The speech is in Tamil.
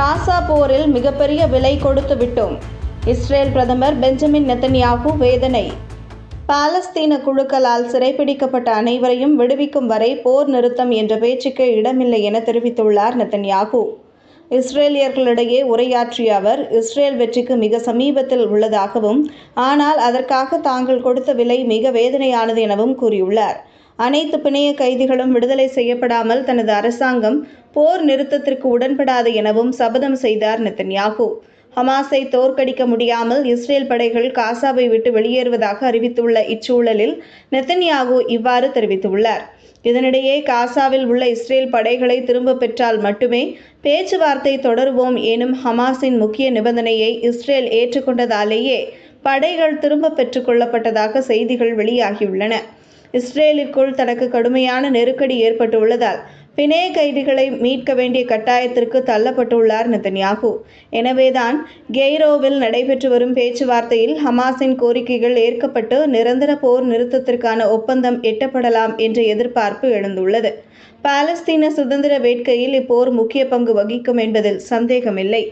காசா போரில் மிகப்பெரிய விலை கொடுத்து விட்டோம். இஸ்ரேல் பிரதமர் பெஞ்சமின் நெத்தன்யாகு வேதனை. பாலஸ்தீன குழுக்களால் சிறைப்பிடிக்கப்பட்ட அனைவரையும் விடுவிக்கும் வரை போர் நிறுத்தம் என்ற பேச்சுக்கு இடமில்லை என தெரிவித்துள்ளார் நெத்தன்யாகு. இஸ்ரேலியர்களிடையே உரையாற்றிய அவர் இஸ்ரேல் வெற்றிக்கு மிக சமீபத்தில் உள்ளதாகவும் ஆனால் அதற்காக தாங்கள் கொடுத்த விலை மிக வேதனையானது எனவும் கூறியுள்ளார். அனைத்து பிணைய கைதிகளும் விடுதலை செய்யப்படாமல் தனது அரசாங்கம் போர் நிறுத்தத்திற்கு உடன்படாது எனவும் சபதம் செய்தார் நெத்தன்யாகு. ஹமாஸை தோற்கடிக்க முடியாமல் இஸ்ரேல் படைகள் காசாவை விட்டு வெளியேறுவதாக அறிவித்துள்ள இச்சூழலில் நெத்தன்யாகு இவ்வாறு தெரிவித்துள்ளார். இதனிடையே காசாவில் உள்ள இஸ்ரேல் படைகளை திரும்ப பெற்றால் மட்டுமே பேச்சுவார்த்தை தொடருவோம் எனும் ஹமாஸின் முக்கிய நிபந்தனையை இஸ்ரேல் ஏற்றுக்கொண்டதாலேயே படைகள் திரும்ப பெற்றுக்கொள்ளப்பட்டதாக செய்திகள் வெளியாகியுள்ளன. இஸ்ரேலிற்குள் தனக்கு கடுமையான நெருக்கடி ஏற்பட்டுள்ளதால் பிணைய கைதிகளை மீட்க வேண்டிய கட்டாயத்திற்கு தள்ளப்பட்டுள்ளார் நெத்தன்யாகு எனவேதான் கெய்ரோவில் நடைபெற்று வரும் பேச்சுவார்த்தையில் ஹமாஸின் கோரிக்கைகள் ஏற்கப்பட்டு நிரந்தர போர் நிறுத்தத்திற்கான ஒப்பந்தம் எட்டப்படலாம் என்ற எதிர்பார்ப்பு எழுந்துள்ளது. பாலஸ்தீன சுதந்திர வேட்கையில் இப்போர் முக்கிய பங்கு வகிக்கும் என்பதில் சந்தேகமில்லை.